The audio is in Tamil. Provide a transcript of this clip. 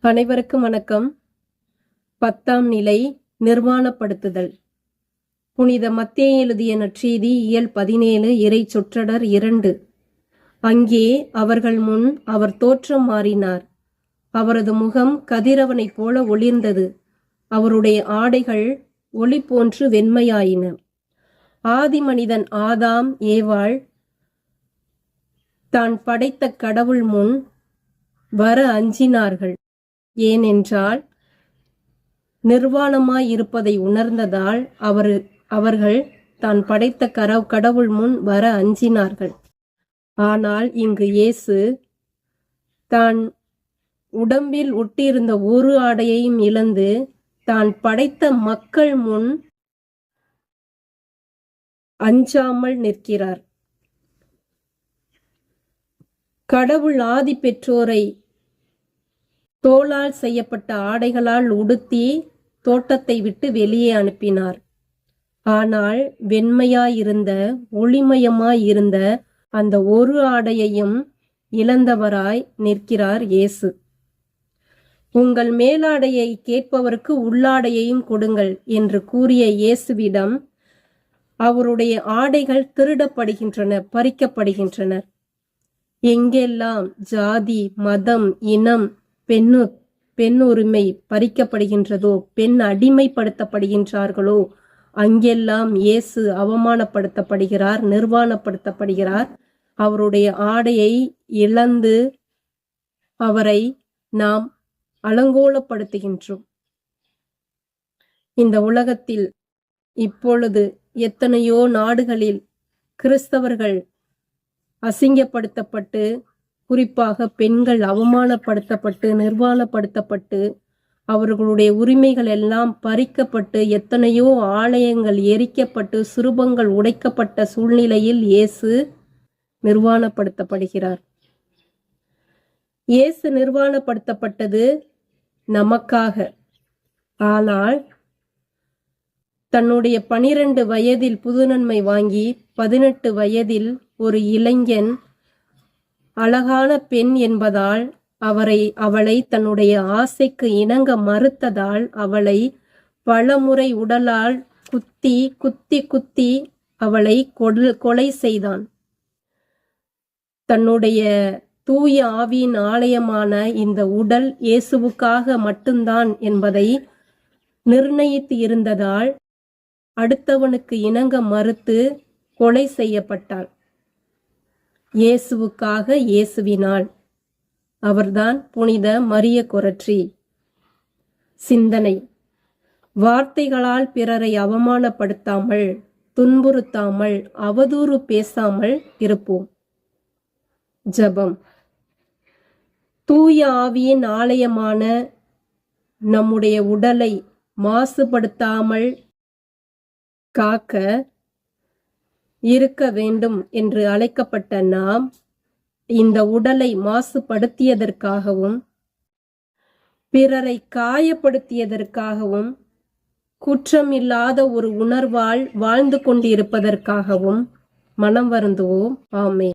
அனைவருக்கும் வணக்கம். பத்தாம் நிலை நிர்வாணப்படுத்துதல். புனித மத்திய எழுதிய நற்செய்தி இயல் பதினேழு இறை சொற்றடர் இரண்டு. அங்கே அவர்கள் முன் அவர் தோற்றம் மாறினார். அவரது முகம் கதிரவனைப் போல ஒளிர்ந்தது. அவருடைய ஆடைகள் ஒளி போன்று வெண்மையாயின. ஆதி மனிதன் ஆதாம் ஏவாள் தான் படைத்த கடவுள் முன் வர அஞ்சினார்கள். ஏனென்றால் நிர்வாணமாய் இருப்பதை உணர்ந்ததால் அவர் அவர்கள் தான் படைத்த கர கடவுள் முன் வர அஞ்சினார்கள். ஆனால் இங்கு இயேசு தான் உடம்பில் ஒட்டியிருந்த ஒரு ஆடையையும் இழந்து தான் படைத்த மக்கள் முன் அஞ்சாமல் நிற்கிறார். கடவுள் ஆதி பெற்றோரை தோளால் செய்யப்பட்ட ஆடைகளால் உடுத்தி தோட்டத்தை விட்டு வெளியே அனுப்பினார். ஆனால் வெண்மையாயிருந்த ஒளிமயமாயிருந்த அந்த ஒரு ஆடையையும் இழந்தவராய் நிற்கிறார் இயேசு. உங்கள் மேலாடையை கேட்பவருக்கு உள்ளாடையையும் கொடுங்கள் என்று கூறிய இயேசுவிடம் அவருடைய ஆடைகள் திருடப்படுகின்றன பறிக்கப்படுகின்றன. எங்கெல்லாம்? ஜாதி மதம் இனம் பெண்ணு பெண் உரிமை பறிக்கப்படுகின்றதோ பெண் அடிமைப்படுத்தப்படுகின்றார்களோ அங்கெல்லாம் இயேசு அவமானப்படுத்தப்படுகிறார் நிர்வாணப்படுத்தப்படுகிறார். அவருடைய ஆடையை இழந்து அவரை நாம் அலங்கோலப்படுத்துகின்றோம். இந்த உலகத்தில் இப்பொழுது எத்தனையோ நாடுகளில் கிறிஸ்தவர்கள் அசிங்கப்படுத்தப்பட்டு குறிப்பாக பெண்கள் அவமானப்படுத்தப்பட்டு நிர்வாணப்படுத்தப்பட்டு அவர்களுடைய உரிமைகள் எல்லாம் பறிக்கப்பட்டு எத்தனையோ ஆலயங்கள் எரிக்கப்பட்டு சுரூபங்கள் உடைக்கப்பட்ட சூழ்நிலையில் இயேசு நிர்வாணப்படுத்தப்படுகிறார். இயேசு நிர்வாணப்படுத்தப்பட்டது நமக்காக. ஆனால் தன்னுடைய பனிரெண்டு வயதில் புதுநன்மை வாங்கி பதினெட்டு வயதில் ஒரு இளைஞன் அழகான பெண் என்பதால் அவரை அவளை தன்னுடைய ஆசைக்கு இணங்க மறுத்ததால் அவளை பலமுறை உடலால் குத்தி குத்தி குத்தி அவளை கொலை செய்தான். தன்னுடைய தூய ஆவியின் ஆலயமான இந்த உடல் இயேசுவுக்காக மட்டும்தான் என்பதை நிர்ணயித்து இருந்ததால் அடுத்தவனுக்கு இணங்க மறுத்து கொலை செய்யப்பட்டாள். இயேசுவுக்காக இயேசுவினாள் அவர்தான் புனித மரிய கொரற்றி. சிந்தனை. வார்த்தைகளால் பிறரை அவமானப்படுத்தாமல் துன்புறுத்தாமல் அவதூறு பேசாமல் இருப்போம். ஜபம். தூய ஆவியின் ஆலயமான நம்முடைய உடலை மாசுபடுத்தாமல் காக்க இருக்க வேண்டும் என்று அழைக்கப்பட்ட நாம் இந்த உடலை மாசுபடுத்தியதற்காகவும் பிறரை காயப்படுத்தியதற்காகவும் குற்றம் இல்லாத ஒரு உணர்வால் வாழ்ந்து கொண்டிருப்பதற்காகவும் மனம் வருந்துவோம். ஆமே